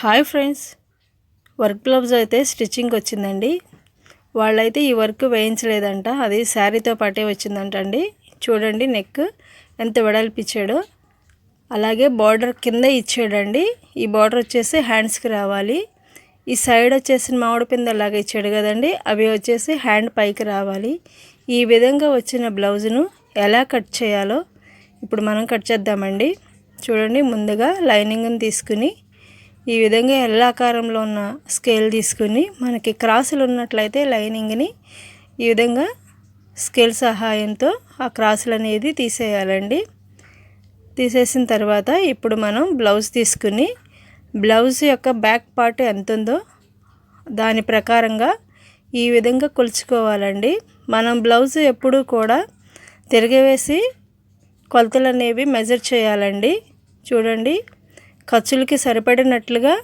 Hi friends. Work blouse అయితే stitching వచ్చిందండి. వాళ్ళైతే ఈ వర్క్ వేయించలేదంట. అది శారీతో పాటే వచ్చిందంట అండి. చూడండి నెక్ ఎంత వెడల్పిచ్చాడో అలాగే బార్డర్ కింద ఇచ్చాడండి. ఈ బార్డర్ వచ్చేసి హ్యాండ్స్కి రావాలి. ఈ సైడ్ వచ్చేసి మామిడి పింద లాగా ఇచ్చాడు కదండి. అవి వచ్చేసి హ్యాండ్ పైకి రావాలి. ఈ విధంగా వచ్చిన బ్లౌజ్ను ఎలా కట్ చేయాలో ఇప్పుడు మనం కట్ చేద్దామండి. చూడండి ముందుగా లైనింగ్ని తీసుకుని ఈ విధంగా ఎల్లాకారంలో ఉన్న స్కేల్ తీసుకుని మనకి క్రాసులు ఉన్నట్లయితే లైనింగ్ని ఈ విధంగా స్కేల్ సహాయంతో ఆ క్రాసులు అనేది తీసేయాలండి. తీసేసిన తర్వాత ఇప్పుడు మనం బ్లౌజ్ తీసుకుని బ్లౌజ్ యొక్క బ్యాక్ పార్ట్ ఎంత ఉందో దాని ప్రకారంగా ఈ విధంగా కొలుచుకోవాలండి. మనం బ్లౌజ్ ఎప్పుడూ కూడా తిరగవేసి కొలతలు అనేవి మెజర్ చేయాలండి. చూడండి. ఖర్చులకి సరిపడినట్లుగా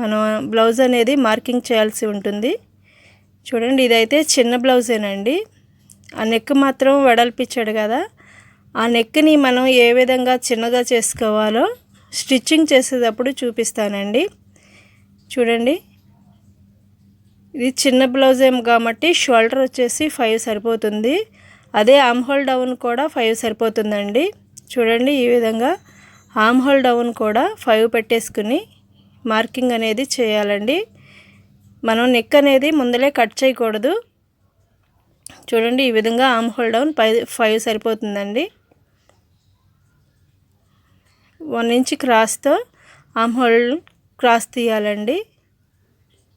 మనం బ్లౌజ్ అనేది మార్కింగ్ చేయాల్సి ఉంటుంది. చూడండి ఇదైతే చిన్న బ్లౌజేనండి. ఆ నెక్ మాత్రం వెడల్పించాడు కదా. ఆ నెక్ని మనం ఏ విధంగా చిన్నగా చేసుకోవాలో స్టిచ్చింగ్ చేసేటప్పుడు చూపిస్తానండి. చూడండి ఇది చిన్న బ్లౌజ్ ఏం కాబట్టి షోల్డర్ వచ్చేసి ఫైవ్ సరిపోతుంది. అదే అమ్హోల్ డౌన్ కూడా ఫైవ్ సరిపోతుందండి. చూడండి ఈ విధంగా ఆమ్ హోల్ డౌన్ కూడా ఫైవ్ పెట్టేసుకుని మార్కింగ్ అనేది చేయాలండి. మనం నెక్ అనేది ముందలే కట్ చేయకూడదు. చూడండి ఈ విధంగా arm hole down five five సరిపోతుందండి. వన్ ఇంచ్ క్రాస్తో ఆమ్ హోల్ క్రాస్ తీయాలండి.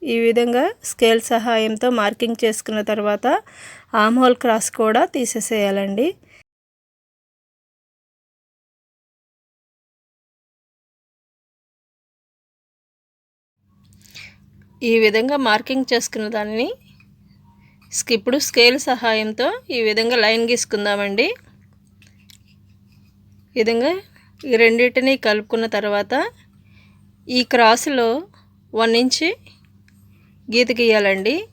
ఈ విధంగా స్కేల్ సహాయంతో మార్కింగ్ చేసుకున్న తర్వాత ఆమ్ హోల్ క్రాస్ కూడా తీసేసేయాలండి. ఈ విధంగా మార్కింగ్ చేసుకున్న దాన్ని ఇప్పుడు స్కేల్ సహాయంతో ఈ విధంగా లైన్ గీసుకుందామండి. విధంగా ఈ రెండింటిని కలుపుకున్న తర్వాత ఈ క్రాస్లో వన్ ఇంచ్ గీత గీయాలండి.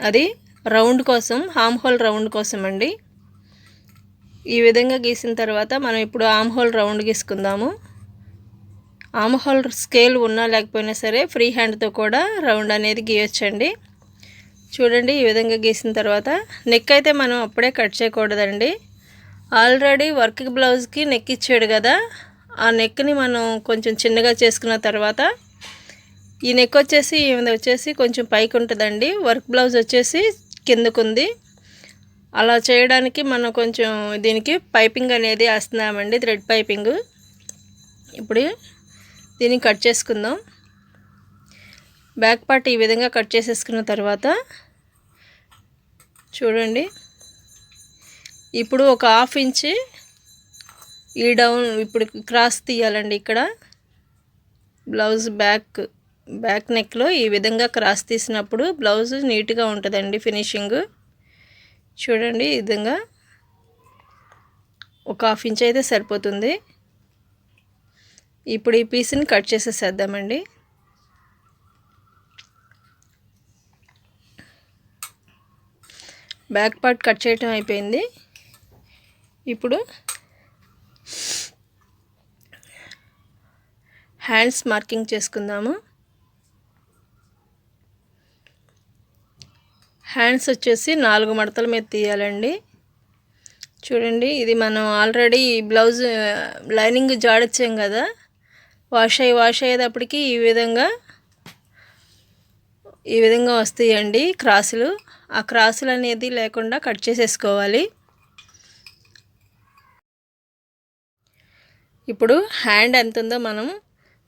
అది రౌండ్ కోసం హామ్ హోల్ రౌండ్ కోసం అండి ఈ విధంగా గీసిన తర్వాత మనం ఇప్పుడు ఆమ్ హోల్ రౌండ్ గీసుకుందాము. ఆమహోల్ స్కేల్ ఉన్నా లేకపోయినా సరే ఫ్రీ హ్యాండ్తో కూడా రౌండ్ అనేది గీయొచ్చండి. చూడండి ఈ విధంగా గీసిన తర్వాత నెక్ అయితే మనం అప్పుడే కట్ చేయకూడదండి. ఆల్రెడీ వర్క్ బ్లౌజ్కి నెక్ ఇచ్చాడు కదా ఆ నెక్ని మనం కొంచెం చిన్నగా చేసుకున్న తర్వాత ఈ నెక్ వచ్చేసి ఈమె వచ్చేసి కొంచెం పైకి ఉంటుందండి. వర్క్ బ్లౌజ్ వచ్చేసి కిందకుంది. అలా చేయడానికి మనం కొంచెం దీనికి పైపింగ్ అనేది వేస్తున్నామండి థ్రెడ్ పైపింగ్ ఇప్పుడు దీన్ని కట్ చేసుకుందాం. బ్యాక్ పార్ట్ ఈ విధంగా కట్ చేసేసుకున్న తర్వాత చూడండి. ఇప్పుడు ఒక హాఫ్ ఇంచ్ ఈ డౌన్ ఇప్పుడు క్రాస్ తీయాలండి ఇక్కడ. బ్లౌజ్ బ్యాక్ బ్యాక్ నెక్లో ఈ విధంగా క్రాస్ తీసినప్పుడు బ్లౌజ్ నీట్గా ఉంటుందండి ఫినిషింగ్. చూడండి ఈ విధంగా ఒక హాఫ్ ఇంచ్ అయితే సరిపోతుంది. ఇప్పుడు ఈ పీస్ని కట్ చేసేసేద్దామండి. బ్యాక్ పార్ట్ కట్ చేయటం అయిపోయింది. ఇప్పుడు హ్యాండ్స్ మార్కింగ్ చేసుకుందాము. హ్యాండ్స్ వచ్చేసి నాలుగు మడతల మీద తీయాలండి. చూడండి ఇది మనం ఆల్రెడీ బ్లౌజ్ లైనింగ్ జాడొచ్చాం కదా. వాష్ అయ్యి వాష్ అయ్యేటప్పటికి ఈ విధంగా ఈ విధంగా వస్తాయండి క్రాసులు. ఆ క్రాసులు అనేది లేకుండా కట్ చేసేసుకోవాలి. ఇప్పుడు హ్యాండ్ ఎంత ఉందో మనం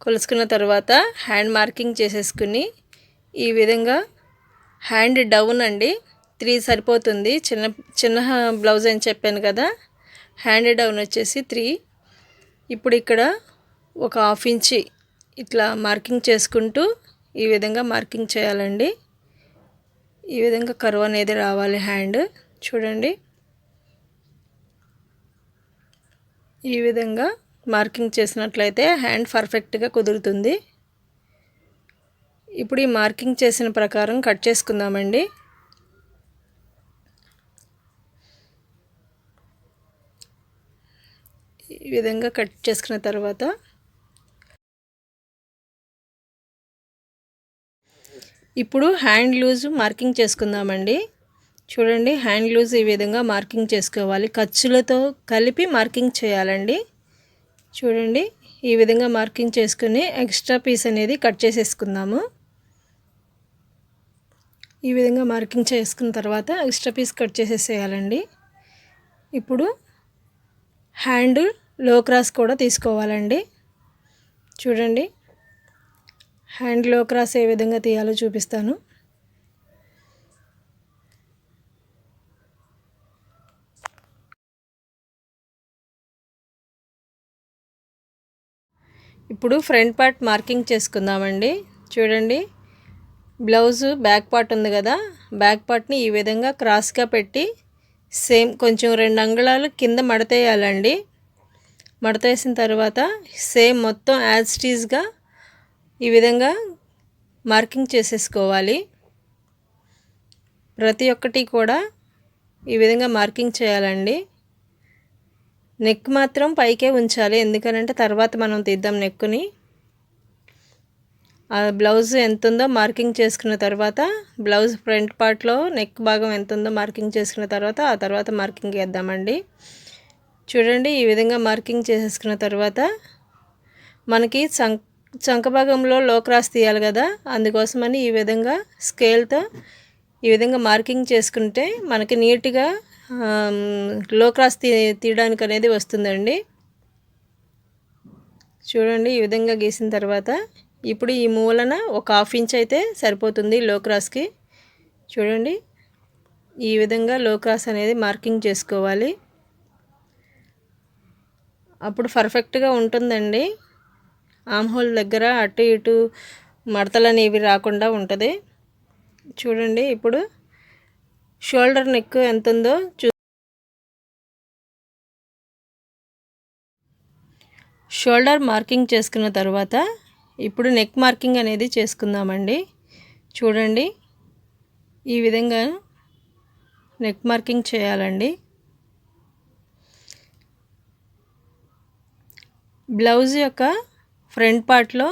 కొలుసుకున్న తర్వాత హ్యాండ్ మార్కింగ్ చేసేసుకుని ఈ విధంగా హ్యాండ్ డౌన్ అండి. త్రీ సరిపోతుంది. చిన్న చిన్న బ్లౌజ్ అని చెప్పాను కదా. హ్యాండ్ డౌన్ వచ్చేసి త్రీ. ఇప్పుడు ఇక్కడ ఒక హాఫ్ ఇంచి ఇట్లా మార్కింగ్ చేసుకుంటూ ఈ విధంగా మార్కింగ్ చేయాలండి. ఈ విధంగా కరువు అనేది రావాలి హ్యాండ్. చూడండి. ఈ విధంగా మార్కింగ్ చేసినట్లయితే హ్యాండ్ పర్ఫెక్ట్గా కుదురుతుంది. ఇప్పుడు ఈ మార్కింగ్ చేసిన ప్రకారం కట్ చేసుకుందామండి. ఈ విధంగా కట్ చేసుకున్న తర్వాత ఇప్పుడు హ్యాండ్ లూజ్ మార్కింగ్ చేసుకుందామండి. చూడండి హ్యాండ్ లూజ్ ఈ విధంగా మార్కింగ్ చేసుకోవాలి. ఖర్చులతో కలిపి మార్కింగ్ చేయాలండి. చూడండి ఈ విధంగా మార్కింగ్ చేసుకుని ఎక్స్ట్రా పీస్ అనేది కట్ చేసేసుకుందాము. ఈ విధంగా మార్కింగ్ చేసుకున్న తర్వాత ఎక్స్ట్రా పీస్ కట్ చేసేసేయాలండి. ఇప్పుడు హ్యాండ్లో క్రాస్ కూడా తీసుకోవాలండి. చూడండి హ్యాండ్లో క్రాస్ ఏ విధంగా తీయాలో చూపిస్తాను. ఇప్పుడు ఫ్రంట్ పార్ట్ మార్కింగ్ చేసుకుందామండి. చూడండి బ్లౌజ్ బ్యాక్ పార్ట్ ఉంది కదా బ్యాక్ పార్ట్ని ఈ విధంగా క్రాస్గా పెట్టి సేమ్ కొంచెం రెండు అంగుళాలు కింద మడతేయాలండి. మడతేసిన తర్వాత సేమ్ మొత్తం యాజ్ స్టీజ్గా ఈ విధంగా మార్కింగ్ చేసేసుకోవాలి. ప్రతి ఒక్కటి కూడా ఈ విధంగా మార్కింగ్ చేయాలండి. నెక్ మాత్రం పైకే ఉంచాలి. ఎందుకనంటే తర్వాత మనం తీద్దాం నెక్కుని. ఆ బ్లౌజ్ ఎంత ఉందో మార్కింగ్ చేసుకున్న తర్వాత బ్లౌజ్ ఫ్రంట్ పార్ట్లో నెక్ భాగం ఎంత ఉందో మార్కింగ్ చేసుకున్న తర్వాత ఆ తర్వాత మార్కింగ్ వేద్దామండి చూడండి ఈ విధంగా మార్కింగ్ చేసేసుకున్న తర్వాత మనకి సం చంక భాగంలో లో క్రాస్ తీయాలి కదా. అందుకోసమని ఈ విధంగా స్కేల్తో ఈ విధంగా మార్కింగ్ చేసుకుంటే మనకి నీట్గా లో క్రాస్ తీ తీయడానికి అనేది వస్తుందండి. చూడండి ఈ విధంగా గీసిన తర్వాత ఇప్పుడు ఈ మూలన ఒక హాఫ్ ఇంచ్ అయితే సరిపోతుంది లో క్రాస్కి చూడండి ఈ విధంగా లో క్రాస్ అనేది మార్కింగ్ చేసుకోవాలి. అప్పుడు పర్ఫెక్ట్గా ఉంటుందండి. ఆమ్ హోల్ దగ్గర అటు ఇటు మడతలు అనేవి రాకుండా ఉంటుంది. చూడండి ఇప్పుడు షోల్డర్ నెక్ ఎంత ఉందో చూ షోల్డర్ మార్కింగ్ చేసుకున్న తర్వాత ఇప్పుడు నెక్ మార్కింగ్ అనేది చేసుకుందామండి. చూడండి ఈ విధంగా నెక్ మార్కింగ్ చేయాలండి. బ్లౌజ్ యొక్క ఫ్రంట్ పార్ట్లో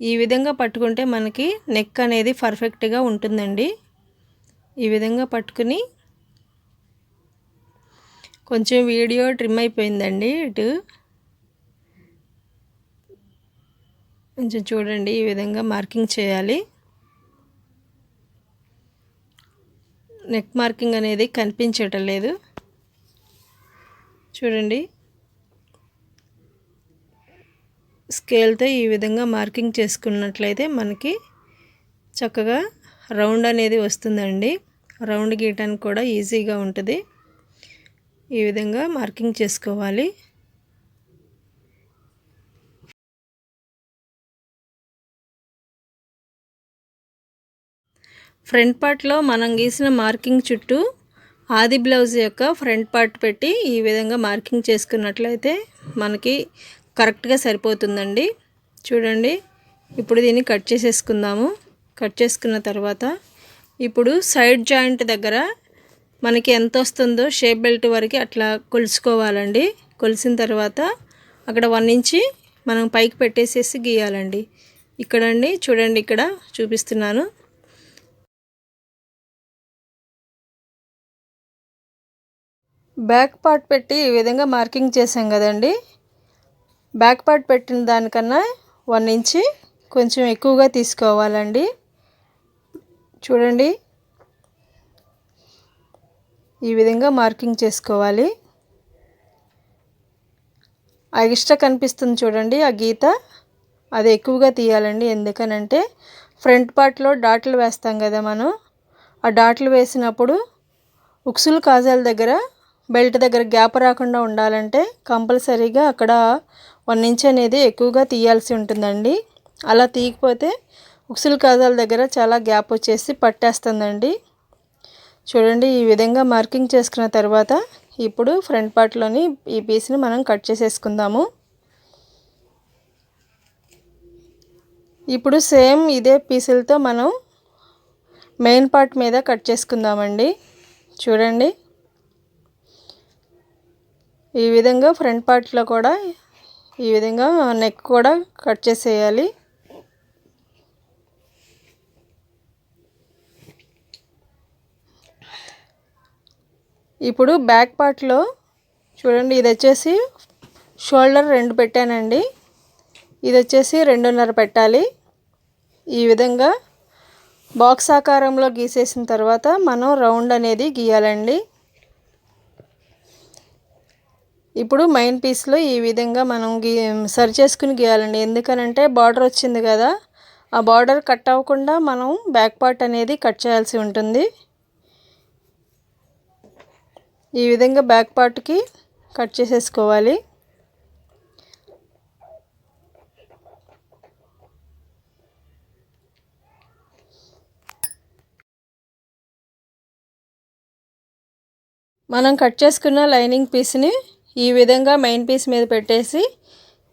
ఈ విధంగా పట్టుకుంటే మనకి నెక్ అనేది పర్ఫెక్ట్గా ఉంటుందండి. ఈ విధంగా పట్టుకుని కొంచెం వీడియో ట్రిమ్ అయిపోయిందండి ఇటు. కొంచెం చూడండి ఈ విధంగా మార్కింగ్ చేయాలి. నెక్ మార్కింగ్ అనేది కనిపించటం లేదు. చూడండి. స్కేల్తో ఈ విధంగా మార్కింగ్ చేసుకున్నట్లయితే మనకి చక్కగా రౌండ్ అనేది వస్తుందండి. రౌండ్ గీయటానికి కూడా ఈజీగా ఉంటుంది. ఈ విధంగా మార్కింగ్ చేసుకోవాలి. ఫ్రంట్ పార్ట్లో మనం గీసిన మార్కింగ్ చుట్టూ ఆది బ్లౌజ్ యొక్క ఫ్రంట్ పార్ట్ పెట్టి ఈ విధంగా మార్కింగ్ చేసుకున్నట్లయితే మనకి కరెక్ట్గా సరిపోతుందండి. చూడండి. ఇప్పుడు దీన్ని కట్ చేసేసుకుందాము. కట్ చేసుకున్న తర్వాత ఇప్పుడు సైడ్ జాయింట్ దగ్గర మనకి ఎంత వస్తుందో షేప్ బెల్ట్ వరకు అట్లా కొలుసుకోవాలండి కొలిసిన తర్వాత అక్కడ వన్ ఇంచి మనం పైకి పెట్టేసేసి గీయాలండి. ఇక్కడండి చూడండి ఇక్కడ చూపిస్తున్నాను. బ్యాక్ పార్ట్ పెట్టి ఈ విధంగా మార్కింగ్ చేసాం కదండి. బ్యాక్ పార్ట్ పెట్టిన దానికన్నా వన్ ఇంచి కొంచెం ఎక్కువగా తీసుకోవాలండి. చూడండి. ఈ విధంగా మార్కింగ్ చేసుకోవాలి. ఆ ఎక్స్ట్రా కనిపిస్తుంది చూడండి ఆ గీత. అది ఎక్కువగా తీయాలండి. ఎందుకనంటే ఫ్రంట్ పార్ట్లో డాట్లు వేస్తాం కదా మనం. ఆ డాట్లు వేసినప్పుడు ఉక్సులు కాజాల దగ్గర బెల్ట్ దగ్గర గ్యాప్ రాకుండా ఉండాలంటే కంపల్సరీగా అక్కడ వన్ ఇంచ్ అనేది ఎక్కువగా తీయాల్సి ఉంటుందండి. అలా తీయకపోతే ఉక్సులు కాజాల దగ్గర చాలా గ్యాప్ వచ్చేసి పట్టేస్తుందండి. చూడండి ఈ విధంగా మార్కింగ్ చేసుకున్న తర్వాత ఇప్పుడు ఫ్రంట్ పార్ట్లోని ఈ పీస్ని మనం కట్ చేసేసుకుందాము. ఇప్పుడు సేమ్ ఇదే పీసులతో మనం మెయిన్ పార్ట్ మీద కట్ చేసుకుందామండి. చూడండి. ఈ విధంగా ఫ్రంట్ పార్ట్లో కూడా ఈ విధంగా నెక్ కూడా కట్ చేసేయాలి. ఇప్పుడు బ్యాక్ పార్ట్లో చూడండి ఇది వచ్చేసి షోల్డర్ రెండు పెట్టానండి. ఇది వచ్చేసి రెండున్నర పెట్టాలి. ఈ విధంగా బాక్స్ ఆకారంలో గీసేసిన తర్వాత మనం రౌండ్ అనేది గీయాలండి. ఇప్పుడు మెయిన్ పీస్లో ఈ విధంగా మనం గీ సరి చేసుకుని గీయాలండి. ఎందుకనంటే బార్డర్ వచ్చింది కదా ఆ బార్డర్ కట్ అవ్వకుండా మనం బ్యాక్ పార్ట్ అనేది కట్ చేయాల్సి ఉంటుంది. ఈ విధంగా బ్యాక్ పార్ట్కి కట్ చేసేసుకోవాలి. మనం కట్ చేసుకున్న లైనింగ్ పీస్ని ఈ విధంగా మెయిన్ పీస్ మీద పెట్టేసి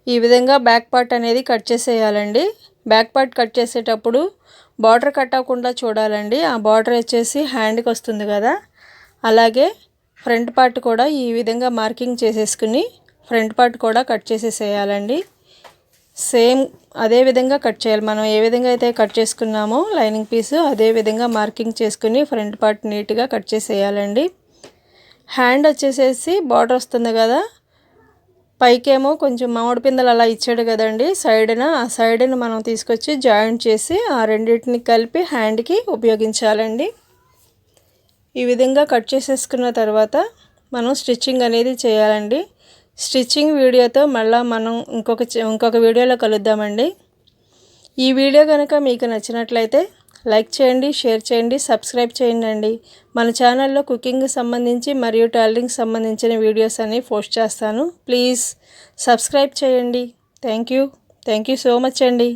ఈ విధంగా బ్యాక్ పార్ట్ అనేది కట్ చేసేయాలండి. బ్యాక్ పార్ట్ కట్ చేసేటప్పుడు బార్డర్ కట్ అవ్వకుండా చూడాలండి. ఆ బార్డర్ వచ్చేసి హ్యాండ్కి వస్తుంది కదా. అలాగే ఫ్రంట్ పార్ట్ కూడా ఈ విధంగా మార్కింగ్ చేసేసుకుని ఫ్రంట్ పార్ట్ కూడా కట్ చేసేసేయాలండి. సేమ్ అదే విధంగా కట్ చేయాలి. మనం ఏ విధంగా అయితే కట్ చేసుకున్నామో లైనింగ్ పీసు అదే విధంగా మార్కింగ్ చేసుకుని ఫ్రంట్ పార్ట్ నీట్గా కట్ చేసేయాలండి. హ్యాండ్ వచ్చేసేసి బార్డర్ వస్తుంది కదా. పైకేమో కొంచెం మామిడి పిందలు అలా ఇచ్చాడు కదండి. సైడ్న ఆ సైడ్ని మనం తీసుకొచ్చి జాయింట్ చేసి ఆ రెండింటిని కలిపి హ్యాండ్కి ఉపయోగించాలండి. ఈ విధంగా కట్ చేసేసుకున్న తర్వాత మనం స్టిచ్చింగ్ అనేది చేయాలండి. స్టిచ్చింగ్ వీడియోతో మళ్ళీ మనం ఇంకొక ఇంకొక వీడియోలో కలుద్దామండి. ఈ వీడియో కనుక మీకు నచ్చినట్లయితే లైక్ చేయండి షేర్ చేయండి సబ్స్క్రైబ్ చేయండి మన ఛానల్లో కుకింగ్ సంబంధించి మరియు టైలరింగ్ సంబంధించిన వీడియోస్ అన్ని పోస్ట్ చేస్తాను. ప్లీజ్ సబ్స్క్రైబ్ చేయండి. Thank you. Thank you so much అండి.